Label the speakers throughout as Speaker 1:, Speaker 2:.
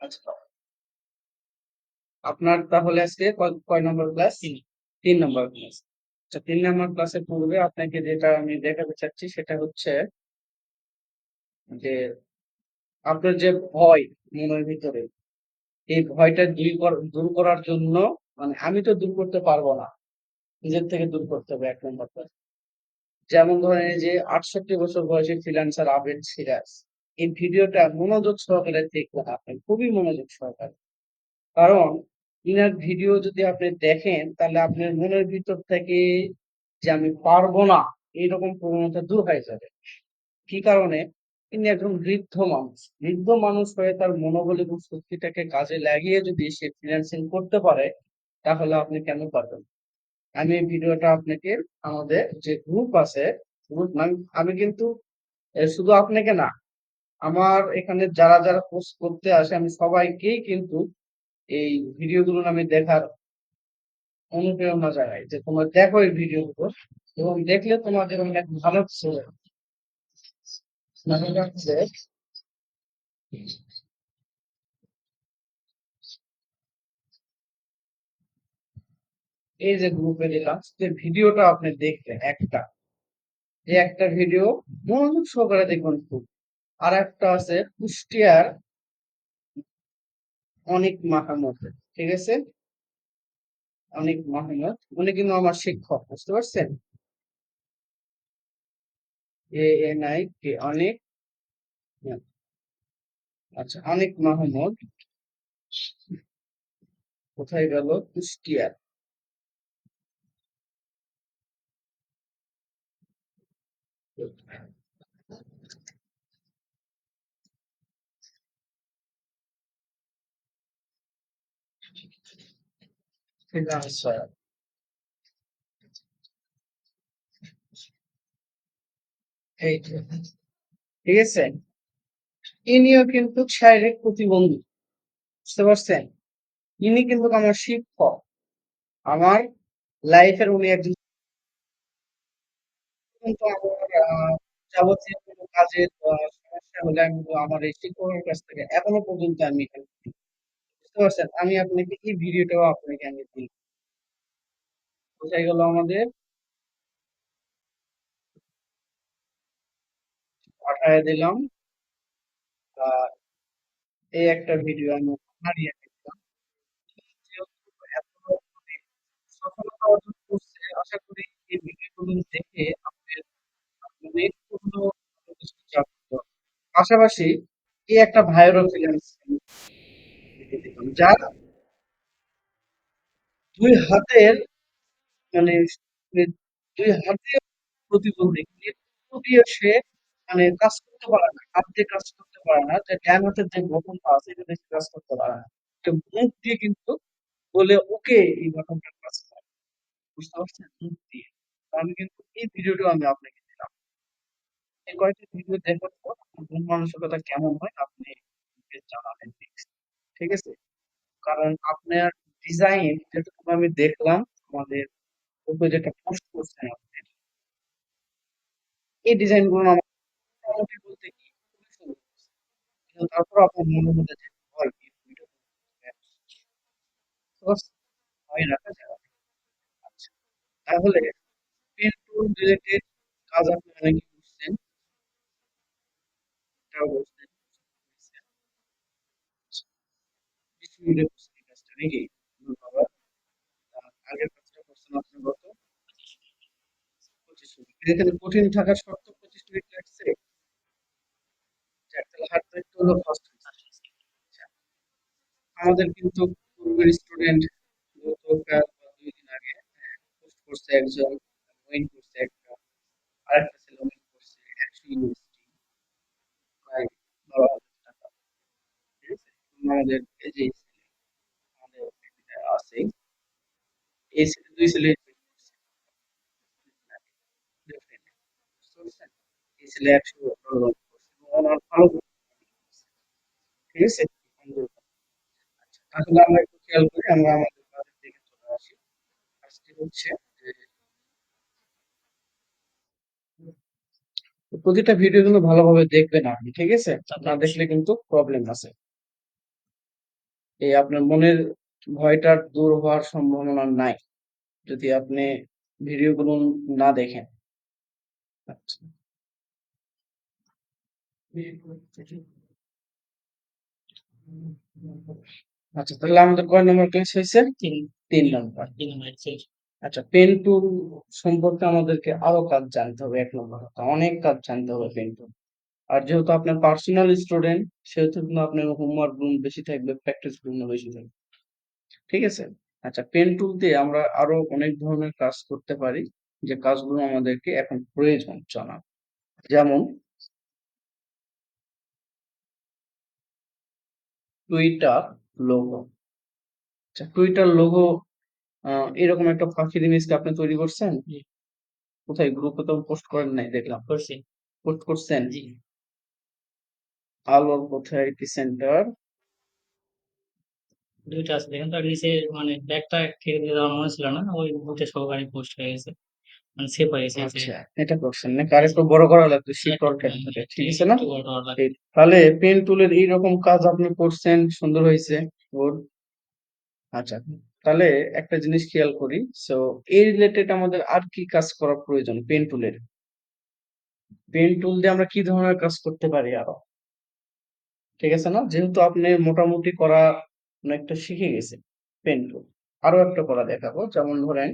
Speaker 1: আচ্ছা। আপনার তাহলে আজকে কয় নম্বর ক্লাস? তিন। Number class. আচ্ছা তিন নম্বর ক্লাসের পূর্বে আপনাকে যেটা আমি দেখাতে চাচ্ছি সেটা হচ্ছে যে আপনার যে ভয় মনের ভিতরে এই ভয়টা দূর দূর করার জন্য মানে আমি তো দূর করতে পারব না। নিজের থেকে দূর করতে হবে এক নম্বর ক্লাস। যেমন ধরেন যে আটষট্টি বছর বয়সী ফ্রিল্যান্সার আবেদ সিরাজ এই ভিডিওটা মনোযোগ সহকারে দেখবেন আপনি খুবই মনোযোগ সহকারে। কারণ, ইনার ভিডিও যদি আপনি দেখেন, তাহলে আপনার মনের ভিতর থেকে যে আমি পারব না, এইরকম প্রবণতা দূর হয়ে যাবে। কি কারণে? তিনি একজন বৃদ্ধ মানুষ। বৃদ্ধ মানুষ হয়ে তার মনোবল এবং শক্তিটাকে কাজে লাগিয়ে যদি সে ফ্রিল্যান্সিং করতে পারে, তাহলে আপনি কেন পারবেন? আমি এই ভিডিওটা আপনাকে, আমাদের যে গ্রুপ আছে গ্রুপ আমি কিন্তু শুধু আপনাকে না আমার এখানে যারা যারা পোস্ট করতে আসে, আমি সবাইকেই কিন্তু এই ভিডিওগুলো আমি দেখার অনুপ্রেরণা জাগাই যে তোমরা দেখো এই ভিডিওগুলো এবং দেখলে তোমাদের অনেক ভালো হচ্ছে এই যে গ্রুপে দিলাম, যে ভিডিওটা আপনি দেখবেন একটা। এই একটা ভিডিও মনোযোগ সহকারে দেখবেন খুব। আর একটা আছে, কুষ্টিয়ার অনেক মাহমুদ ঠিক আছে? অনেক মাহমুদ উনি কিন্তু আমার শিক্ষক, বুঝতে পারছেন? এ অনেক আচ্ছা অনেক মাহমুদ কোথায় গেল? কুষ্টিয়ার। এই ঠিক আছে? ইনিও কিন্তু শারীরিক প্রতিবন্ধী বুঝতে পারছেন? ইনি কিন্তু আমার শিক্ষক। আমার লাইফের উনি একজন কিন্তু আমার আহ, যাবতীয় কোনো কাজের সমস্যা হলে আমি আমার এই শিক্ষকের কাছ থেকে এখনও পর্যন্ত আমি। বুঝতে পারছেন? আমি আপনাকে এই ভিডিওটাও আপনাকে আমি দিই। বোঝা গেল আমাদের। পাঠায় দিলাম। আর এই একটা ভিডিও আমি হারিয়ে দিলাম মানে সফলতা অর্জন করছে। আশা করি এই ভিডিওগুলো দেখে আপনাদের অনেক কিছু পাশাপাশি এই একটা ভাইরাল ফ্রিল্যান্স যার দুই হাতের মানে দুই হাতে প্রতিবন্ধী দিয়ে সে মানে কাজ করতে পারে না, হাত দিয়ে কাজ করতে পারে না যে ডান যে বটনটা আছে এটা কাজ করতে পারে না। মুখ দিয়ে কিন্তু বলে ওকে এই কাজ করে। বুঝতে পারছেন? মুখ দিয়ে। আমি কিন্তু এই ভিডিওটাও আমি আপনাকে দিলাম। এই কয়েকটি ভিডিও দেখার পর মন মানসিকতা কেমন হয়, আপনি জানাবেন, please। ঠিক আছে? কারণ আপনার ডিজাইন যেটুকু আমি দেখলাম, আমাদের উপরে যেটা পোস্ট করছেন আপনি, এই ডিজাইন আমার বলতে কি তারপর আপনার মনের মধ্যে যে এই রাখা যাবে আচ্ছা তাহলে পেন টুল রিলেটেড কাজ আপনি অনেকে করছেন? করছেন এই কাজটা নাকি? ধন্যবাদ। আগের কাজটা করছেন আপনি গত পঁচিশ মিনিট। এখানে কঠিন থাকার শর্ত পঁচিশ মিনিট লাগছে? যাক, তাহলে হলো ফার্স্ট আমাদের কিন্তু পূর্বের স্টুডেন্ট গতকাল বা দুই দিন আগে পোস্ট করছে একজন উইন করছে একটা আরেকটা ছেলে উইন করছে একশো ইউএসডি প্রায় বারো হাজার টাকা। ঠিক আছে? আমাদের এই যে দুই ছেলে? এই একশো ভালো ঠিক আছে আচ্ছা তাহলে আমরা একটু খেয়াল করি আমরা আমাদের কাজের দিকে চলে আসি। কাজটি হচ্ছে প্রতিটা ভিডিও কিন্তু ভালোভাবে দেখবেন আপনি ঠিক আছে?
Speaker 2: তা
Speaker 1: না দেখলে কিন্তু প্রবলেম আছে। এই আপনার মনের ভয়টা দূর হওয়ার সম্ভাবনা নাই যদি আপনি ভিডিওগুলো না দেখেন। আচ্ছা। আচ্ছা তাহলে আমাদের কয় নম্বর ক্লাস হয়েছে?
Speaker 2: তিন।
Speaker 1: তিন নম্বর।
Speaker 2: এক্সারসাইজ
Speaker 1: আচ্ছা পেন টুল সম্পর্কে আমাদেরকে আরও কাজ জানতে হবে এক নম্বর কথা। অনেক কাজ জানতে হবে পেন টুল আর যেহেতু আপনার পার্সোনাল স্টুডেন্ট সেহেতু কিন্তু আপনার হোমওয়ার্কগুলো বেশি থাকবে প্র্যাকটিসগুলো বেশি থাকবে। ঠিক আছে? আচ্ছা পেন টুল দিয়ে আমরা আরও অনেক ধরনের কাজ করতে পারি যে কাজগুলো আমাদেরকে এখন প্রয়োজন জানা যেমন টুইটার লোগো আচ্ছা টুইটার লোগো এরকম একটা পাখির ইমেজ কি আপনি তৈরি করছেন। কোথায়? গ্রুপে তো পোস্ট করেন নাই দেখলাম।
Speaker 2: করছি।
Speaker 1: পোস্ট করছেন?
Speaker 2: জি।
Speaker 1: আলোর কোথায় সেন্টার
Speaker 2: দুইটা আছে। দেখেন তো নিচে মানে ব্যাগটা কেটে দিয়ে দেওয়ার মনে ছিল না ওই বুটে সহকারে পোস্ট হয়ে গেছে। মানে সেভ হয়ে গেছে
Speaker 1: আচ্ছা এটা করছেন না আর একটু বড় করা লাগবে শিকড় ক্ষেত্রে ঠিক আছে না? তাহলে পেন টুলের এইরকম কাজ আপনি করছেন সুন্দর হয়েছে গুড আচ্ছা তাহলে একটা জিনিস খেয়াল করি সো এই রিলেটেড আমাদের আর কি কাজ করা প্রয়োজন পেন টুলের পেন টুল দিয়ে আমরা কি ধরনের কাজ করতে পারি আরও? ঠিক আছে না? যেহেতু আপনি মোটামুটি করা অনেকটা শিখে গেছে পেন আরও একটা করা দেখাবো, যেমন ধরেন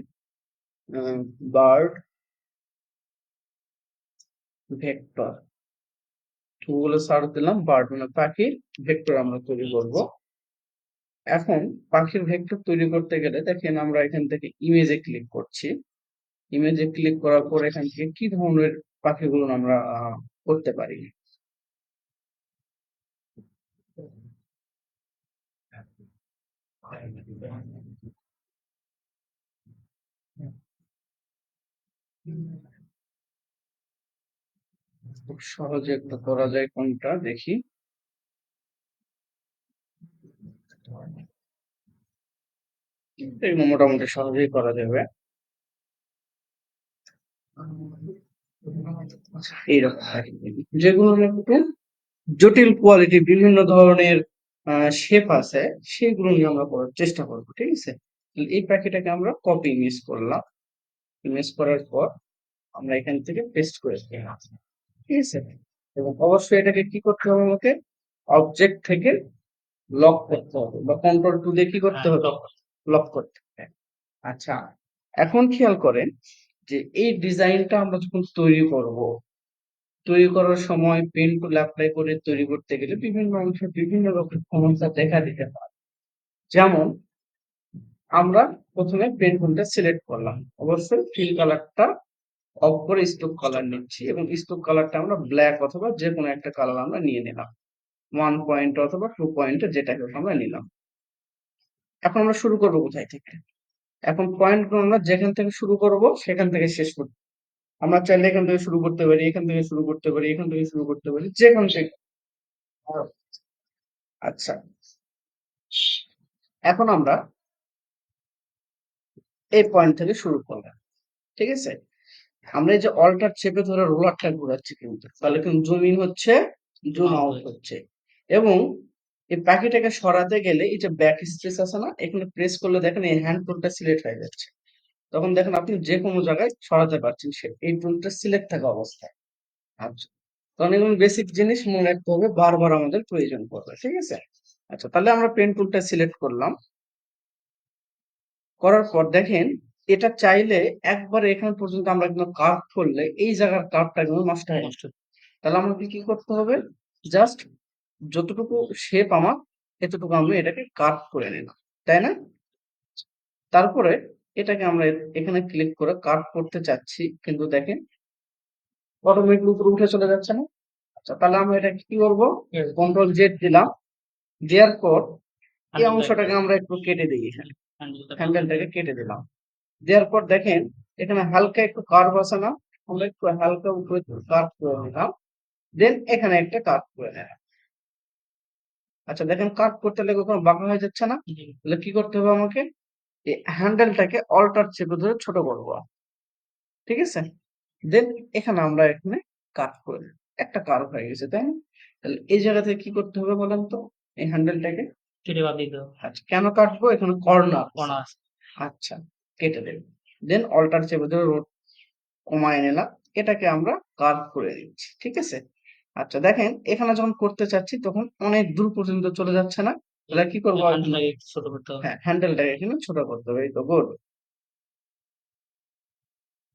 Speaker 1: বার্ড ভেক্টর গুগলে সার্চ দিলাম বার্ড মানে পাখির ভেক্টর আমরা তৈরি করব। এখন পাখির ভেক্টর তৈরি করতে গেলে দেখেন আমরা এখান থেকে ইমেজে ক্লিক করছি। ইমেজে ক্লিক করার পর এখান থেকে কি ধরনের পাখিগুলো আমরা করতে পারি? খুব সহজে একটা করা যায় কোনটা, দেখি মোটামুটি সহজেই করা যাবে এইরকম। যেগুলো একটু জটিল কোয়ালিটি বিভিন্ন ধরনের শেপ আছে সেগুলো নিয়ে আমরা করার চেষ্টা করব ঠিক আছে? এই প্যাকেটটাকে আমরা কপি ইমেজ করলাম। ইমেজ করার পর আমরা এখান থেকে পেস্ট করে দিলাম ঠিক আছে? এবং অবশ্যই এটাকে কি করতে হবে আমাকে? অবজেক্ট থেকে লক করতে হবে বা কন্ট্রোল টু দিয়ে কি করতে
Speaker 2: হ্যাঁ,
Speaker 1: হবে।
Speaker 2: lock
Speaker 1: লক করতে হবে। আচ্ছা এখন খেয়াল করেন যে এই ডিজাইনটা আমরা যখন তৈরি করব তৈরি করার সময় পেন টুল অ্যাপ্লাই করে তৈরি করতে গেলে বিভিন্ন অংশে বিভিন্ন রকম সমস্যা দেখা দিতে পারে। যেমন, আমরা প্রথমে পেন টুলটা সিলেক্ট করলাম। অবশ্যই ফিল কালারটা অফ করে স্টোক কালার নিচ্ছি এবং স্টোক কালারটা আমরা ব্ল্যাক অথবা যে কোনো একটা কালার আমরা নিয়ে নিলাম। ওয়ান পয়েন্ট অথবা টু পয়েন্টে যেটা হোক আমরা নিলাম। এখন আমরা শুরু করব কোথায় থেকে? এখন পয়েন্ট আমরা যেখান থেকে শুরু করব, সেখান থেকে শেষ করব। আমরা চাইলে এখান থেকে শুরু করতে পারি, এখান থেকে শুরু করতে পারি, এখান থেকে শুরু করতে পারি যেখান থেকে আচ্ছা। এখন আমরা এই পয়েন্ট থেকে শুরু করলাম ঠিক আছে? আমরা এই যে অল্টার চেপে ধরে রোলারটা ঘোরাচ্ছি কিন্তু, তাহলে কিন্তু জুম ইন হচ্ছে জুম আউট হচ্ছে। এবং এই পাখিটাকে সরাতে গেলে যে ব্যাক স্পেস আছে না, এখানে প্রেস করলে দেখেন এই হ্যান্ড টুলটা সিলেক্ট হয়ে যাচ্ছে। তখন দেখেন আপনি যে কোনো জায়গায় সরাতে পারছেন সে এই টুলটা সিলেক্ট থাকা অবস্থায়। আচ্ছা। তখন এগুলো বেসিক জিনিস মনে রাখতে হবে বারবার আমাদের প্রয়োজন পড়বে ঠিক আছে? আচ্ছা তাহলে আমরা পেন টুলটা সিলেক্ট করলাম। করার পর দেখেন এটা চাইলে একবার এখান পর্যন্ত আমরা কিন্তু কার্ভ করলে এই জায়গার কার্ভটা কিন্তু নষ্ট হয়ে।
Speaker 2: নষ্ট
Speaker 1: তাহলে আমাকে কি করতে হবে? জাস্ট যতটুকু শেপ আমার এতটুকু আমি এটাকে কাট করে নিলাম। তাই না? তারপরে এটাকে আমরা এখানে ক্লিক করে কাট করতে চাচ্ছি। কিন্তু দেখেন অটোমেটিক উপরে উঠে চলে যাচ্ছে না। আচ্ছা তাহলে আমরা এটা কি করব কন্ট্রোল জেড দিলাম। দেওয়ার পর এই অংশটাকে আমরা একটু কেটে দিই এখানে। হ্যান্ডেলটাকে কেটে দিলাম। দেওয়ার পর দেখেন এখানে হালকা একটু কার্ভ আছে না আমরা একটু হালকা উপরে কার্ভ করে নিলাম। দেন এখানে একটা কার্ভ করে নিলাম। আচ্ছা দেখেন কার্ভ করতে লেগে কোনো বাঁকা হয়ে যাচ্ছে না। তাহলে কি করতে হবে আমাকে? এই হ্যান্ডেলটাকে অল্টার চেপে ধরে ছোট করব ঠিক আছে? দেন এখানে আমরা এখানে কাট করে। একটা কার্ভ হয়ে গেছে তাই না? তাহলে এই জায়গা থেকে কি করতে হবে বলেন তো? এই হ্যান্ডেলটাকে
Speaker 2: কেটে বাদ দিতে হবে।
Speaker 1: আচ্ছা কেন কাটবো? এখানে কর্নার
Speaker 2: আছে।
Speaker 1: আচ্ছা কেটে দেব। দেন অল্টার চেপে ধরে রোড কমায় নিলাম। এটাকে আমরা কার্ভ করে দিচ্ছি। ঠিক আছে? আচ্ছা দেখেন এখানে যখন করতে চাচ্ছি তখন অনেক দূর পর্যন্ত চলে যাচ্ছে না। তাহলে কি করব
Speaker 2: হ্যান্ডেলটাকে ছোট করতে হবে।
Speaker 1: হ্যাঁ হ্যান্ডেলটাকে এখানে ছোট করতে হবে এই তো গুড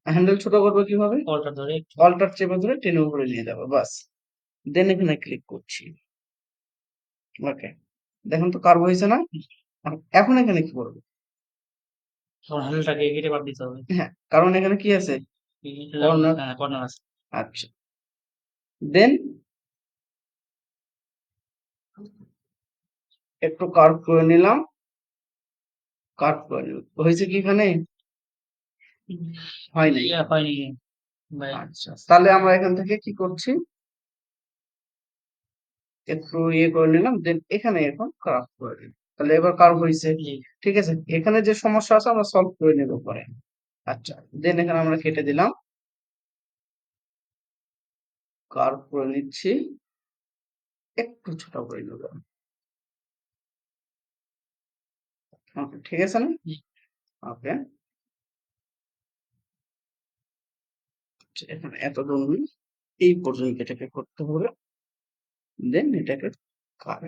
Speaker 1: হ্যান্ডেল ছোট করব কীভাবে?
Speaker 2: অল্টার ধরে
Speaker 1: অল্টার চেপে ধরে টেনে উপরে নিয়ে যাব বাস। দেন এখানে ক্লিক করছি। ওকে দেখুন তো কার্ভ হয়েছে না? এখন এখানে কি করব?
Speaker 2: তখন হ্যান্ডেলটাকে কেটে বাদ দিতে হবে।
Speaker 1: হ্যাঁ কারণ এখানে কি আছে?
Speaker 2: হ্যাঁ কর্নার আছে।
Speaker 1: আচ্ছা। দেন একটু কার্ভ করে নিলাম। কার্ভ করে নিলাম। হয়েছে কি এখানে? হয় নাই
Speaker 2: ইয়া হয়নি।
Speaker 1: আচ্ছা তাহলে আমরা এখান থেকে কি করছি? একটু ইয়ে করে নিলাম দেন এখানে এখন কার্ভ করে দিলাম। তাহলে এবার কার্ভ হয়েছে। ঠিক আছে? এখানে যে সমস্যা আছে আমরা সলভ করে নেব পরে। আচ্ছা দেন এখানে আমরা কেটে দিলাম। কার্ভ করে নিচ্ছি। একটু ছোট করে নেব। ওকে ঠিক আছে না? ওকে আচ্ছা, এখানে এত দূর এই পর্যন্ত এটাকে করতে হবে। দেন এটাকে কাট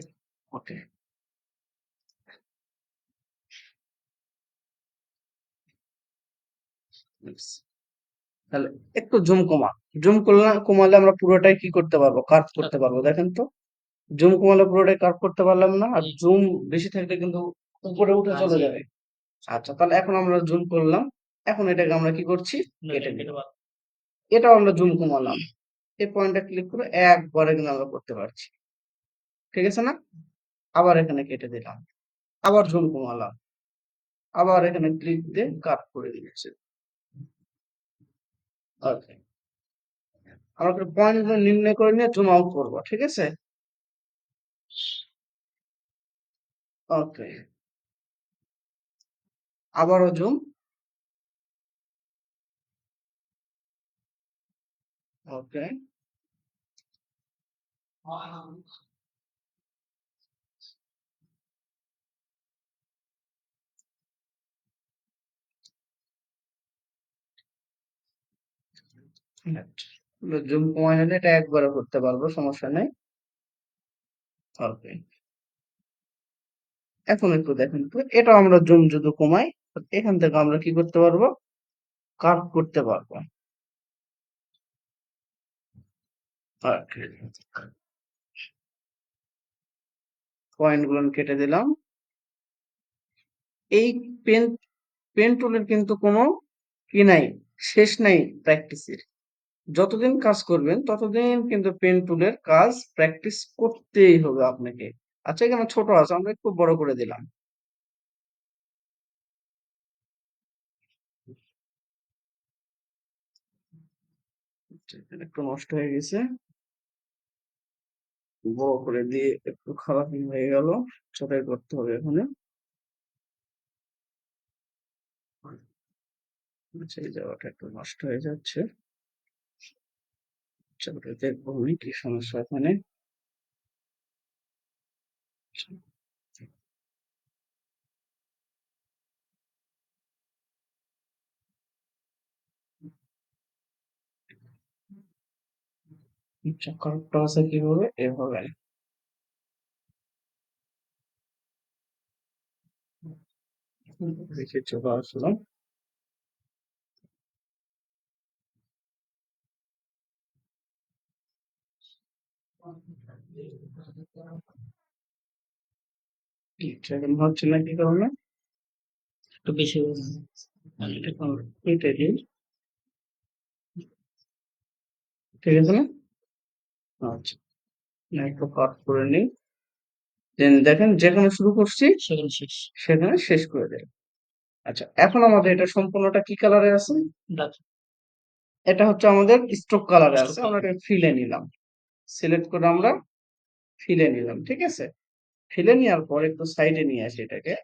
Speaker 1: ওকে তাহলে একটু জুম কমা জুম করলে কমালে আমরা পুরোটাই কি করতে পারব? কাট করতে পারব দেখেন তো? জুম কমালে পুরোটাই কাট করতে পারলাম না আর জুম বেশি থাকলে কিন্তু উপরে উঠে চলে যাবে। আচ্ছা তাহলে এখন আমরা জুম করলাম। এখন এটাকে আমরা কি করছি? কেটে এটাও আমরা জুম কমালাম। এই পয়েন্টটা ক্লিক করে একবারে কিন্তু আমরা করতে পারছি। ঠিক আছে না? আবার এখানে কেটে দিলাম। আবার জুম কমালাম। আবার এখানে ক্লিক দিয়ে কাট করে দিয়েছে। ওকে আমরা পয়েন্টগুলো নির্ণয় করে নিয়ে জুম আউট করব ঠিক আছে? ওকে আবারও জুম। ওকে। জুম কমায় নিলে এটা একবারে করতে পারব, সমস্যা নেই। ওকে। এখন একটু দেখেন তো এটা আমরা জুম যদি কমাই এখান থেকে আমরা কি করতে পারব? কার্ভ করতে পারব। পয়েন্টগুলো কেটে দিলাম। এই পেন পেন টুলের কিন্তু কোনো কি নাই, শেষ নাই প্র্যাকটিসের যতদিন কাজ করবেন, ততদিন কিন্তু পেন টুলের কাজ প্র্যাকটিস করতেই হবে আপনাকে। আচ্ছা এখানে ছোট আছে, আমরা একটু বড় করে দিলাম। একটু নষ্ট হয়ে গেছে। বড় করে দিয়ে একটু খারাপ হয়ে গেল ছোটাই করতে হবে এখানে। এই জায়গাটা একটু নষ্ট হয়ে যাচ্ছে। আচ্ছা দেখব কি সমস্যা এখানে। কার্ভটা আছে কীভাবে? এভাবে দেখে চলে আসলাম সেকেন্ড হচ্ছে না কি কারণে?
Speaker 2: একটু বেশি
Speaker 1: ঠিক আছে না? আচ্ছা একটু কাট করে নিই। দেন দেখেন যেখানে শুরু করছি
Speaker 2: সেখানে শেষ।
Speaker 1: সেখানে শেষ করে দেয় আচ্ছা এখন আমাদের এটা সম্পূর্ণটা কি কালারে আছে? এটা হচ্ছে আমাদের স্ট্রোক কালারে আছে। আমরা এটা ফিলে নিলাম। সিলেক্ট করে আমরা ফিলে নিলাম ঠিক আছে? ফিলে নেওয়ার পর একটু সাইডে নিয়ে আসি এটাকে।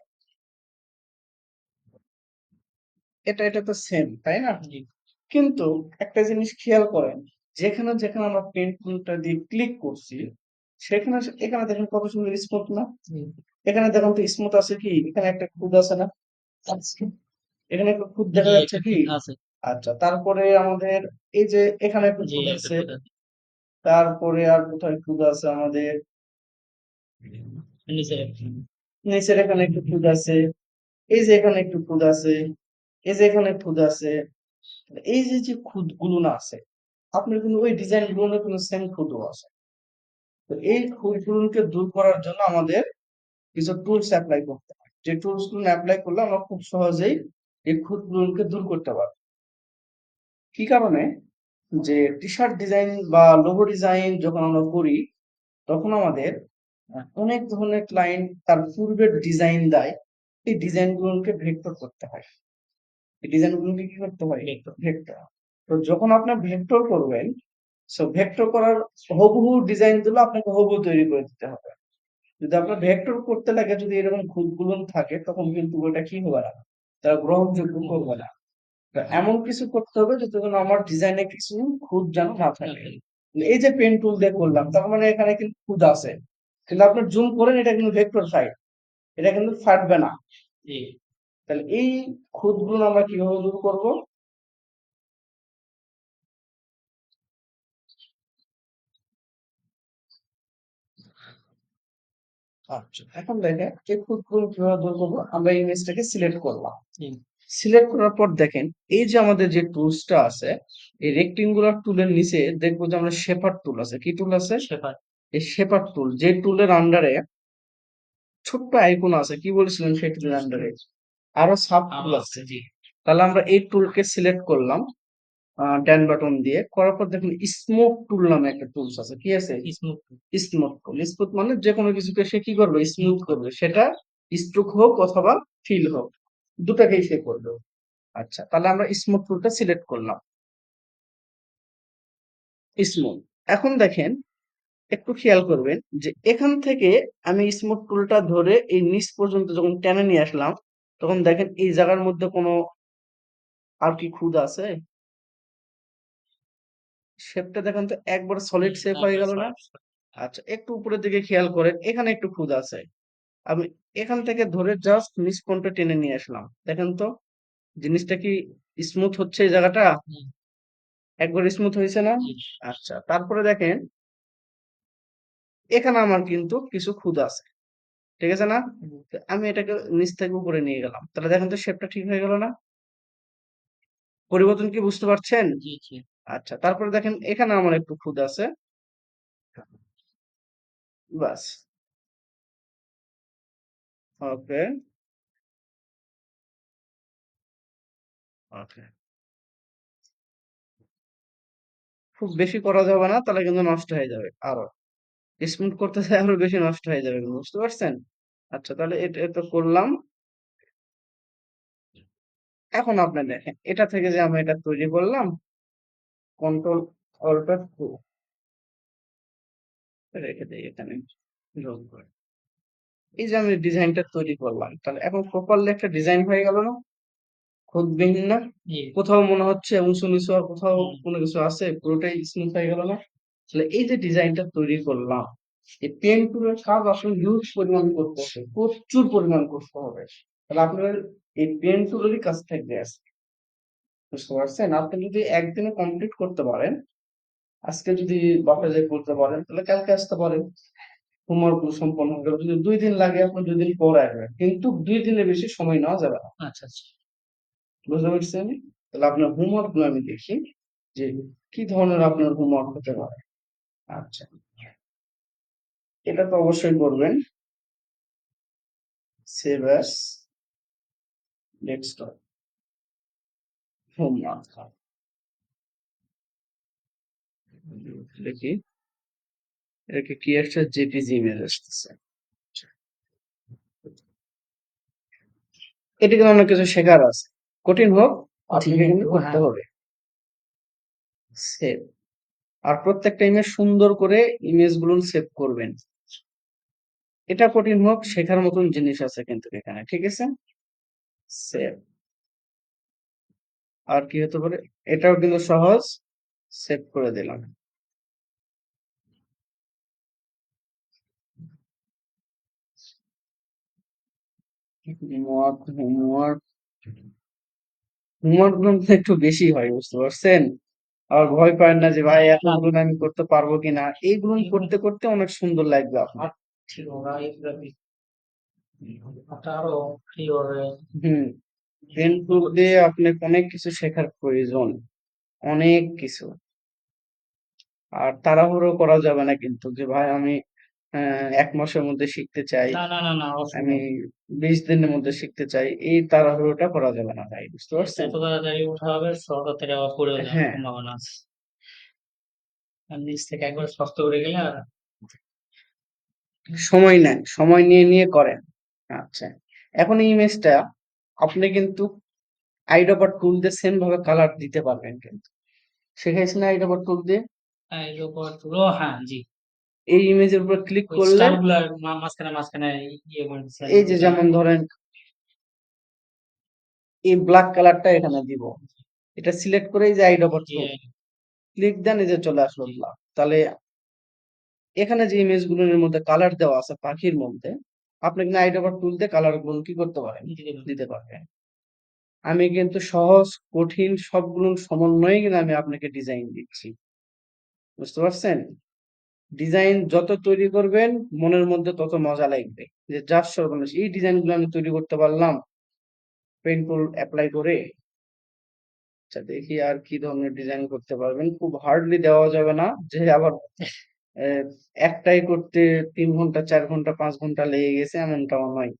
Speaker 1: এটা এটা তো সেম তাই না? কিন্তু একটা জিনিস খেয়াল করেন যেখানে যেখানে আমরা পেন টুলটা দিয়ে ক্লিক করছি সেখানে এখানে দেখেন কত সুন্দর স্মুথ না? এখানে দেখুন তো স্মুথ আছে কি? এখানে একটা খুদ আছে না? এখানে একটা খুদ দেখা যাচ্ছে কি? আচ্ছা তারপরে আমাদের এই যে এখানে একটা খুদ আছে তারপরে আর কোথায় খুদ আছে আমাদের? নিচের এখানে একটু খুদ আছে এই যে এখানে একটু খুদ আছে এই যে এখানে খুদ আছে এই যে যে খুদগুলো না আছে আপনার কিন্তু ওই ডিজাইনগুলো কিন্তু সেম খুদও আছে। তো এই খুদ গুলোকে দূর করার জন্য আমাদের কিছু টুলস অ্যাপ্লাই করতে হয়। যে টুলসগুলো অ্যাপ্লাই করলে আমরা খুব সহজেই এই খুদ গুলোকে দূর করতে পারব। কি কারণে? যে টি শার্ট ডিজাইন বা লোগো ডিজাইন যখন আমরা করি তখন আমাদের অনেক ধরনের ক্লায়েন্ট তার পূর্বের ডিজাইন দেয় এই ডিজাইন গুলোকে ভেক্টর করতে হয়। এই ডিজাইন গুলোকে কি করতে হয়। ভেক্টর তো যখন আপনি ভেক্টর করবেন সো ভেক্টর করার হুবহু ডিজাইনগুলো আপনাকে হুবহু তৈরি করে দিতে হবে। যদি আপনার ভেক্টর করতে লাগে যদি এরকম খুঁতগুলো থাকে তখন কিন্তু ওটা কি হবে না তারা গ্রহণযোগ্য হবে না তো এমন কিছু করতে হবে যাতে আমার ডিজাইনে কিছু খুঁত যেন না থাকে। এই যে পেন টুল দিয়ে করলাম তার মানে এখানে কিন্তু খুঁত আছে। কিন্তু আপনি জুম করেন এটা কিন্তু ভেক্টর সাইড এটা কিন্তু ফাটবে না। তাহলে এই খুঁতগুলো আমরা কীভাবে দূর করব? আচ্ছা এখন দেখেন এই খুঁতগুলো কীভাবে দূর করব আমরা ইমেজটাকে সিলেক্ট করলাম। সিলেক্ট করার পর দেখেন এই যে আমাদের যে টুলসটা আছে এই রেক্টেঙ্গুলার টুলের নিচে দেখব যে আমরা শেপার টুল আছে। কি টুল আছে?
Speaker 2: শেফার।
Speaker 1: এই শেপার টুল যে টুলের আন্ডারে ছোট্ট আইকন আছে কি বলেছিলেন সেই টুলের আন্ডারে আরও সাব টুল আছে।
Speaker 2: জি।
Speaker 1: তাহলে আমরা এই টুলকে সিলেক্ট করলাম। ড্যান বাটন দিয়ে করার পর দেখুন স্মোক টুল নামে একটা টুলস আছে। কি আছে?
Speaker 2: স্মুথ।
Speaker 1: স্মুথ টুল স্মুথ মানে যে কোনো কিছুকে সে কি করবে? স্মুথ করবে। সেটা স্ট্রোক হোক অথবা ফিল হোক। দুটাকেই সে করবে। আচ্ছা তাহলে আমরা স্মুথ টুলটা সিলেক্ট করলাম। স্মুথ এখন দেখেন একটু খেয়াল করবেন যে এখান থেকে আমি স্মুথ টুলটা ধরে এই নিচ পর্যন্ত যখন টেনে নিয়ে আসলাম তখন দেখেন এই জায়গার মধ্যে কোনো আর কি খুদ আছে? শেপটা দেখেন তো একবার সলিড শেপ হয়ে গেল না? আচ্ছা একটু উপরের দিকে খেয়াল করেন এখানে একটু খুদ আছে। আমি এখান থেকে ধরে জাস্ট নিচ পর্যন্ত টেনে নিয়ে আসলাম। দেখেন তো জিনিসটা কি স্মুথ হচ্ছে এই জায়গাটা? একবার স্মুথ হয়েছে না? আচ্ছা তারপরে দেখেন এখানে আমার কিন্তু কিছু খুদ আছে। ঠিক আছে না? আমি এটাকে নিচ থেকে উপরে নিয়ে গেলাম। তাহলে দেখেন তো শেপটা ঠিক হয়ে গেল না? পরিবর্তন কি বুঝতে পারছেন। আচ্ছা তারপরে দেখেন এখানে আমার একটু খুদ আছে। বাস। ওকে। ওকে। খুব বেশি করা যাবে না তাহলে কিন্তু নষ্ট হয়ে যাবে আরও। স্মুথ করতে চাই আরও বেশি নষ্ট হয়ে যাবে কিন্তু, বুঝতে পারছেন? আচ্ছা তাহলে এটা এটা করলাম। এখন আপনি দেখেন এটা থেকে যে আমি এটা তৈরি করলাম কন্ট্রোল অল্টার টু রেখে দিই এখানে যোগ করে। এই যে আমি ডিজাইনটা তৈরি করলাম তাহলে এখন প্রপারলি একটা ডিজাইন হয়ে গেল না? খুদবিহীন না? কোথাও মনে হচ্ছে উঁচু নিচু আর কোথাও কোনো কিছু আছে পুরোটাই স্মুথ হয়ে গেল না? তাহলে এই যে ডিজাইনটা তৈরি করলাম এই পেন টুলের কাজ আসলে হিউজ পরিমাণ করতে হবে প্রচুর পরিমাণ করতে হবে। তাহলে আপনার এই পেন টুলেরই কাজ থাকবে আজকে। বুঝতে পারছেন? আপনি যদি একদিনে কমপ্লিট করতে পারেন আজকে যদি বাপে যে করতে পারেন তাহলে কালকে আসতে পারেন। হোমওয়ার্ক সম্পন্ন হয়ে গেল যদি দুই দিন লাগে আপনি দুই দিন পরে আসবেন। কিন্তু দুই দিনের বেশি সময় নেওয়া যাবে না।
Speaker 2: আচ্ছা, আচ্ছা।
Speaker 1: বুঝতে পারছেন তাহলে আপনার হোমওয়ার্কগুলো আমি দেখি যে কি ধরনের আপনার হোমওয়ার্ক হতে পারে। আচ্ছা। এটা তো অবশ্যই করবেন। সেভ অ্যাস ডেস্কটপ দেখি। এটাকে কি একটা জেপিজি ইমেজ আসতেছে। এটা কিন্তু অনেক কিছু শেখার আছে। কঠিন হোক আপনাকে কিন্তু করতে
Speaker 2: হ্যাঁ।
Speaker 1: হবে। সেভ আর প্রত্যেকটা ইমেজ সুন্দর করে ইমেজগুলো সেভ করবেন। এটা কঠিন হোক শেখার মতন জিনিস আছে কিন্তু এখানে ঠিক আছে? সেভ আর কি হতে পারে? এটাও কিন্তু সহজ। সেভ করে দিলাম। Homework homework. হোমওয়ার্কগুলো একটু বেশি হয় বুঝতে পারছেন? আর ভয় পায় না যে ভাই এতগুলো আমি করতে পারব কিনা? এইগুলো করতে করতে অনেক সুন্দর লাগবে আপনার।
Speaker 2: ঠিক আরও
Speaker 1: হুম। টুল দিয়ে অনেক কিছু শেখার প্রয়োজন। অনেক কিছু। আর তাড়াহুড়ো করা যাবে না কিন্তু যে ভাই আমি এক মাসের মধ্যে শিখতে চাই।
Speaker 2: না না না না
Speaker 1: আমি
Speaker 2: অসম্ভব
Speaker 1: বিশ দিনের মধ্যে শিখতে চাই। এই তাড়াহুড়োটা করা যাবে না ভাই বুঝতে পারছেন?
Speaker 2: এত তাড়াতাড়ি উঠা হবে সরকার থেকে আবার পড়েও যাওয়ার
Speaker 1: হ্যাঁ।
Speaker 2: সম্ভাবনা আছে। আর নিচ থেকে একবার শক্ত করে গেলে আর
Speaker 1: সময় নেন সময় নিয়ে নিয়ে করেন। আচ্ছা। এখন এই ইমেজটা আপনি কিন্তু আইডোপার টুল দিয়ে সেম ভাবে কালার দিতে পারবেন কিন্তু। শিখাইছেন আইডোপার টুল দিয়ে?
Speaker 2: এর উপর হ্যাঁ জি।
Speaker 1: এই ইমেজের উপর ক্লিক করলে
Speaker 2: মাঝখানে মাঝখানে ইয়ে
Speaker 1: এই যে যেমন ধরেন এই ব্ল্যাক কালারটা এখানে দিব। এটা সিলেক্ট করে এই যে
Speaker 2: জি,
Speaker 1: টুল ক্লিক দেন এই যে চলে আসলো। ব্ল্যাক তাহলে এখানে যে ইমেজগুলোর মধ্যে কালার দেওয়া আছে পাখির মধ্যে আপনি কিন্তু আইডোপার টুল দিয়ে কালারগুলো কি করতে পারেন। দিতে পারবেন আমি কিন্তু সহজ, কঠিন সবগুলোর সমন্বয়ে কিন্তু আমি আপনাকে ডিজাইন দিচ্ছি। বুঝতে পারছেন? ডিজাইন যত তৈরি করবেন, মনের মধ্যে তত মজা লাগবে। যে যার সর্বনাশ, এই ডিজাইনগুলো আমি তৈরি করতে পারলাম পেন টুল অ্যাপ্লাই করে আচ্ছা দেখি আর কি ধরনের ডিজাইন করতে পারবেন। খুব হার্ডলি দেওয়া যাবে না, যে আবার একটাই করতে তিন ঘণ্টা, চার ঘণ্টা, পাঁচ ঘণ্টা লেগে গেছে, এমনটাও নয়।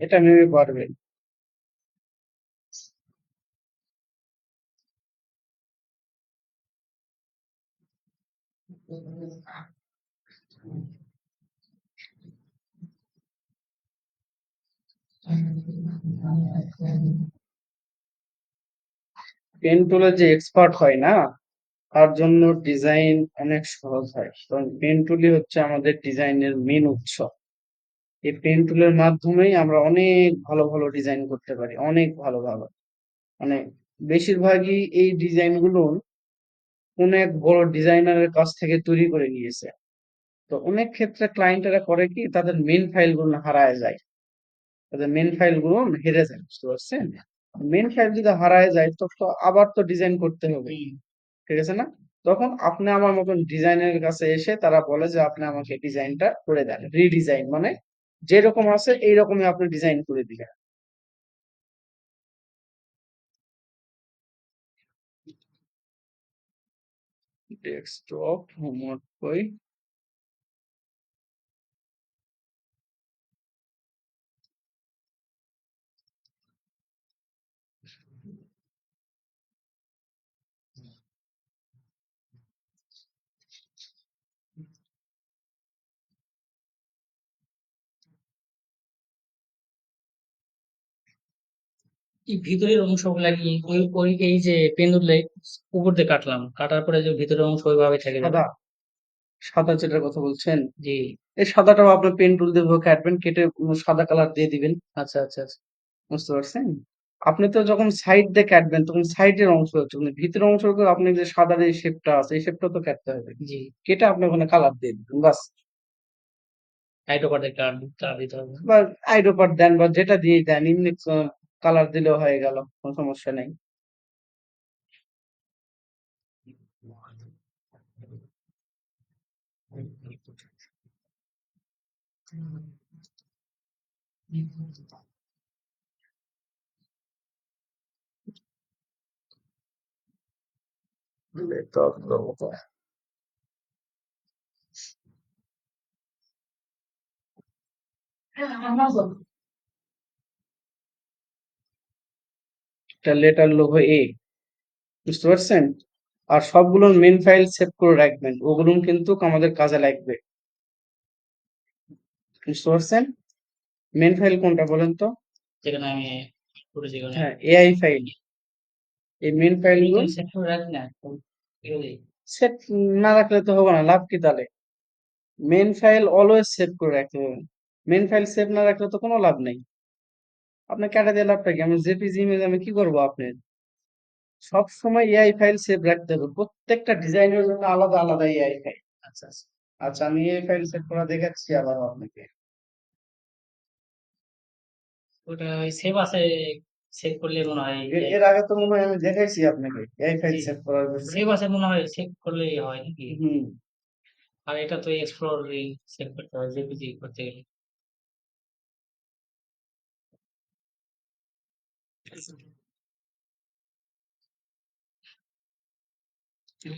Speaker 1: এটা ভেবে পারবেন পেন যে এক্সপার্ট হয় না, তার জন্য ডিজাইন অনেক সহজ হয়। কারণ পেন টুলই হচ্ছে আমাদের ডিজাইনের মেন উৎস। এই পেন টুলের মাধ্যমেই আমরা অনেক ভালো ভালো ডিজাইন করতে পারি, অনেক ভালো ভালো। মানে বেশিরভাগই এই ডিজাইনগুলো কোন এক বড় ডিজাইনারের কাছ থেকে তৈরি করে নিয়েছে। তো অনেক ক্ষেত্রে ক্লায়েন্টেরা করে কি তাদের মেন ফাইলগুলো হারায় যায়। তাদের মেন ফাইলগুলো হেরে যায় বুঝতে পারছেন? মেন ফাইল যদি হারায় যায় তো তো আবার তো ডিজাইন করতে হবে। ঠিক আছে না? তখন আপনি আমার মতন ডিজাইনের কাছে এসে তারা বলে যে আপনি আমাকে ডিজাইনটা করে দেন রিডিজাইন মানে যেরকম আছে এইরকমই আপনি ডিজাইন করে দিবেন ডেস্কটপ হোমওয়ার্ক বই
Speaker 2: এই ভিতরের অংশগুলা কি ওই ওই এই যে পেন্ডুলে উপর দিয়ে কাটলাম কাটার পরে যে ভিতরের অংশ ওইভাবে থেকে যাবে
Speaker 1: সাদা। সাদা যেটার কথা বলছেন?
Speaker 2: জি।
Speaker 1: এই সাদাটাও আপনার পেন টুল দিয়ে কাটবেন কেটে সাদা কালার দিয়ে দিবেন।
Speaker 2: আচ্ছা আচ্ছা আচ্ছা।
Speaker 1: বুঝতে পারছেন? আপনি তো যখন সাইড দিয়ে কাটবেন তখন সাইডের অংশ হচ্ছে কিন্তু ভিতরের অংশ আপনি যে সাদা যে শেপটা আছে এই শেপটা তো কাটতে হবে।
Speaker 2: জি।
Speaker 1: কেটে আপনি ওখানে কালার দিয়ে দিবেন বাস।
Speaker 2: কার্ড দিতে হবে।
Speaker 1: বা আইডোপার দেন বা যেটা দিয়ে দেন এমনি কালার দিলেও হয়ে গেল কোনো সমস্যা নেই। এটা লেটার লোগো এ বুঝতে পারছেন? আর সবগুলোর মেন ফাইল সেভ করে রাখবেন ওগুলো কিন্তু আমাদের কাজে লাগবে। বুঝতে পারছেন? মেন ফাইল কোনটা বলেন তো?
Speaker 2: যেখানে আমি
Speaker 1: হ্যাঁ এআই ফাইল এই মেন
Speaker 2: রাখি না
Speaker 1: সেট না রাখলে তো হবে না লাভ কি তাহলে? মেন ফাইল অলওয়েজ সেভ করে রাখতে হবে। মেন ফাইল সেভ না রাখলে তো কোনো লাভ নেই। আপনার কেটে দিয়ে লাভটা কি? আমি জেপিজি ইমেজ আমি কি করব আপনার সব সময় এআই ফাইল সেভ রাখতে হবে। প্রত্যেকটা ডিজাইনের জন্য আলাদা আলাদা এআই ফাইল
Speaker 2: আচ্ছা আচ্ছা।
Speaker 1: আচ্ছা আমি এআই ফাইল সেভ করা দেখাচ্ছি আবার আপনাকে।
Speaker 2: ওটা ওই সেভ আছে সেভ করলে মনে হয়
Speaker 1: এর- আগে তো মনে হয় আমি দেখাইছি আপনাকে এআই ফাইল। সেভ করার
Speaker 2: সেভ আছে মনে হয় সেভ করলেই হয় নাকি?
Speaker 1: হুম।
Speaker 2: আর এটা তো এক্সপ্লোর সেভ করতে হয় জেপিজি করতে গেলে।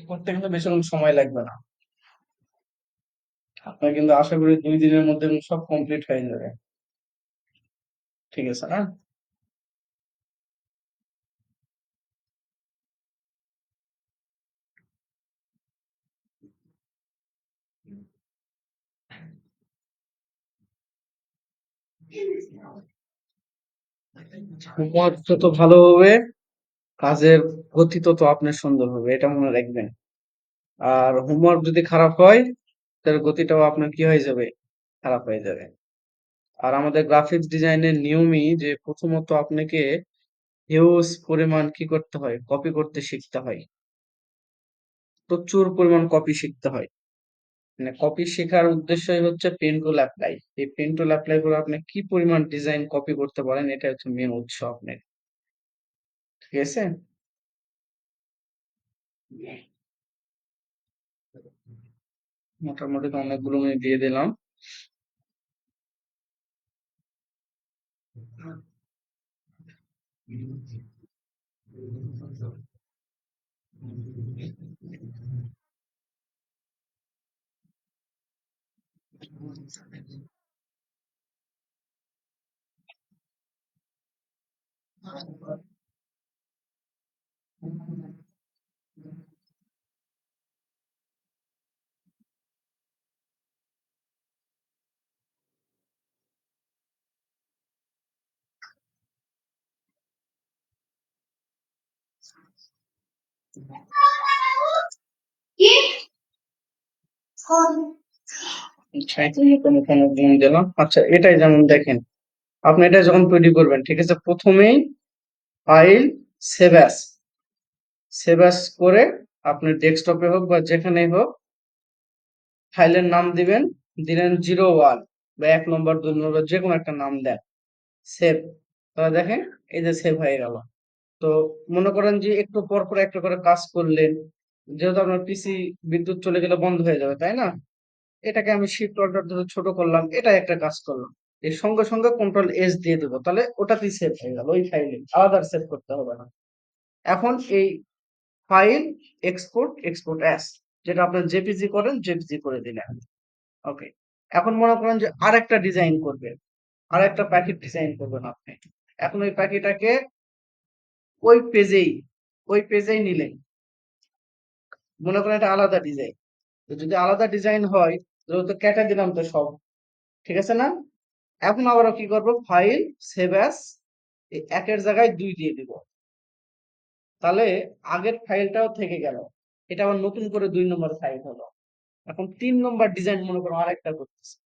Speaker 1: করতে কিন্তু বেশিক্ষণ সময় লাগবে না। আপনার কিন্তু আশা করি দুই দিনের মধ্যে সব কমপ্লিট হয়ে যাবে। ঠিক আছে না হোমওয়ার্ক যত ভালো হবে, কাজের গতি তত আপনার সুন্দর হবে, এটা মনে রাখবেন। আর হোমওয়ার্ক যদি খারাপ হয়, তাহলে গতিটাও আপনার কি হয়ে যাবে? খারাপ হয়ে যাবে। আর আমাদের গ্রাফিক্স ডিজাইনের নিয়মই যে প্রথমত আপনাকে হিউজ পরিমাণ কি করতে হয়? কপি করতে শিখতে হয়। প্রচুর পরিমাণ কপি শিখতে হয়। মানে কপি শেখার উদ্দেশ্যই হচ্ছে পেন টুল অ্যাপ্লাই এই পেন টুল অ্যাপ্লাই করে আপনি কি পরিমাণ ডিজাইন কপি করতে পারেন এটা হচ্ছে মেন উৎস আপনার। ঠিক আছে? মোটামুটি অনেকগুলো আমি দিয়ে দিলাম। không sợ đại nhân Kiếp Hôn দিলাম। আচ্ছা এটাই যেমন দেখেন, আপনি এটা যখন তৈরি করবেন, ঠিক আছে, প্রথমেই file save as save as করে আপনি ডেস্কটপে হোক বা যেখানেই হোক ফাইলের নাম দিবেন, দিলেন জিরো ওয়ান বা এক নম্বর দুই নম্বর যে কোনো একটা নাম দেন সেভ তাহলে দেখেন, এই যে সেভ হয়ে গেল। তো মনে করেন যে একটু পর পর একটা করে কাজ করলেন, যেহেতু আপনার পিসি বিদ্যুৎ চলে গেলে বন্ধ হয়ে যাবে, তাই না? এটাকে আমি শিফট অর্ডার ধরে ছোট করলাম এটা একটা কাজ করলাম এর সঙ্গে সঙ্গে কন্ট্রোল এস দিয়ে দেবো, তাহলে ওটাতেই সেভ হয়ে গেল, ওই ফাইলে আলাদা সেভ করতে হবে না। এখন এই ফাইল এক্সপোর্ট এক্সপোর্ট অ্যাস যেটা আপনার জেপিজি করেন জেপিজি করে দিলেন। ওকে এখন মনে করেন যে আর একটা ডিজাইন করবেন আরেকটা প্যাকেট ডিজাইন করবেন আপনি। এখন ওই প্যাকেটটাকে ওই পেজেই ওই পেজেই নিলেন। মনে করেন এটা আলাদা ডিজাইন যদি আলাদা ডিজাইন হয় তো কেটে দিলাম তো সব, ঠিক আছে না? এখন আবারও কি করব? ফাইল সেভ অ্যাস একের জায়গায় দুই দিয়ে দিব। তাহলে আগের ফাইলটাও থেকে গেল। এটা আবার নতুন করে দুই নম্বর ফাইল হলো। এখন তিন নম্বর ডিজাইন মনে করো আরেকটা করতেছে।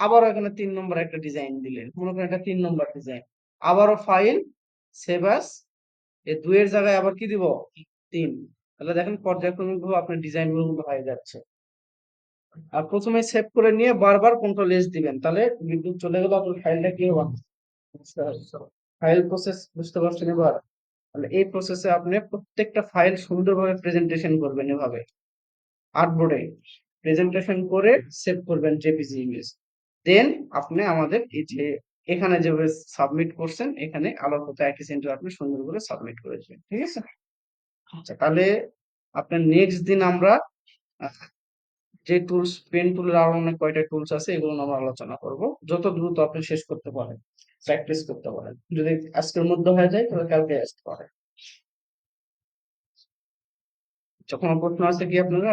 Speaker 1: আবারও এখানে তিন নম্বর একটা ডিজাইন দিলেন। মনে করেন এটা তিন নম্বর ডিজাইন আবারও ফাইল সেভ অ্যাস এই দুইয়ের জায়গায় আবার কি দিব? তিন। তাহলে দেখেন পর্যায়ক্রমিক আপনার ডিজাইনগুলো হয়ে যাচ্ছে। আর প্রথমে সেভ করে নিয়ে বারবার কন্ট্রোল এস দিবেন। তাহলে বিদ্যুৎ চলে গেলে, আপনার ফাইলটা কি হবে ফাইল প্রসেস বুঝতে পারছেন এবার? তাহলে এই প্রসেসে আপনি প্রত্যেকটা ফাইল সুন্দরভাবে প্রেজেন্টেশন করবেন এভাবে। আর্টবোর্ডে প্রেজেন্টেশন করে সেভ করবেন জেপিজি ইমেজ দেন আপনি আমাদের এই যে এখানে যেভাবে সাবমিট করছেন, এখানে আলোর মতো একই সেন্টার আপনি সুন্দর করে সাবমিট করেছেন। ঠিক আছে? আচ্ছা তাহলে আপনার নেক্সট দিন আমরা যে টুলস পেন টুলের আরও অনেক কয়টা টুলস আছে, এগুলো আমরা আলোচনা করব। যত দ্রুত আপনি শেষ করতে পারেন প্র্যাকটিস করতে পারেন। যদি আজকের মধ্যে হয়ে যায়, তাহলে কালকে আসতে পারেন যখন প্রশ্ন আছে কি আপনারা